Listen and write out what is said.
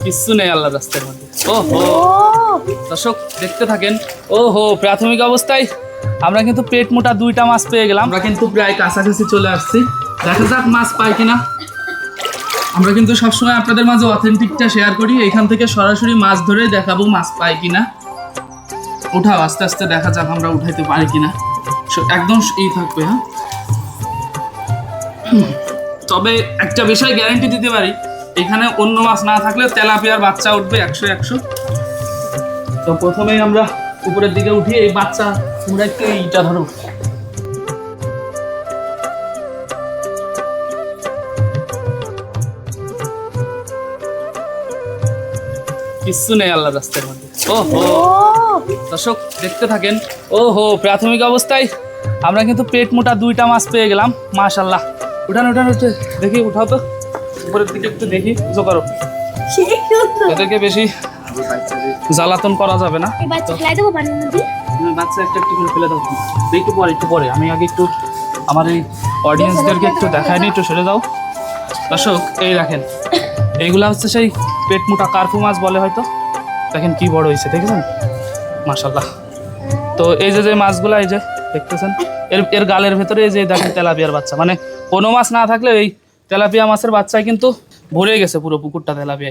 কিচ্ছু নেই আল্লাহ রাস্তার মধ্যে। ও। হো দর্শক দেখতে থাকেন। ও হো প্রাথমিক অবস্থায় আমরা কিন্তু পেট মোটা দুইটা মাছ পেয়ে গেলাম। আমরা কিন্তু প্রায় কাছাকাছি চলে আসছি। দেখা যাক মাছ পাই কিনা। আমরা কিন্তু সবসময় আপনাদের মাঝে অথেন্টিকটা শেয়ার করি। এখান থেকে সরাসরি মাছ ধরে দেখাবো মাছ পাই কিনা। ওঠাও আস্তে আস্তে দেখা যাক আমরা উঠাইতে পারি কিনা। একদম এই থাকবে হ্যাঁ। তবে একটা বিষয় গ্যারান্টি দিতে পারি। এখানে অন্য মাছ না থাকলে তেলাপিয়ার বাচ্চা উঠবে একশো একশো। তো প্রথমেই আমরা উপরের দিকে উঠি এই বাচ্চা তোমরা একটু এইটা ধরো। কিচ্ছু নেই আল্লাহ রাস্তার মধ্যে। ও! হো দর্শক দেখতে থাকেন। ও হো প্রাথমিক অবস্থায় আমরা কিন্তু পেট মোটা দুইটা মাছ পেয়ে গেলাম মাশাল্লাহ উঠান উঠান উঠে দেখি উঠাও তো। উপরের দিকে একটু দেখি করো? এদেরকে বেশি জ্বালাতন করা যাবে না। বাচ্চা একটা একটু করে ফেলে দাও। একটু পরে একটু পরে। আমি আগে একটু আমার এই অডিয়েন্সদেরকে একটু দেখাই নি একটু সরে দাও দর্শক এই দেখেন এইগুলা হচ্ছে সেই পেট মোটা কার্পু মাছ বলে হয়তো। দেখেন কি বড় হয়েছে দেখেছেন? মাশাল্লাহ তো এই যে যে মাছগুলা এই যে দেখতেছেন? এর এর গালের ভেতরে এই যে দেখেন তেলাপিয়ার বাচ্চা। মানে কোনো মাছ না থাকলে এই তেলাপিয়া মাছের বাচ্চায় কিন্তু ভরে গেছে পুরো পুকুরটা তেলাপিয়া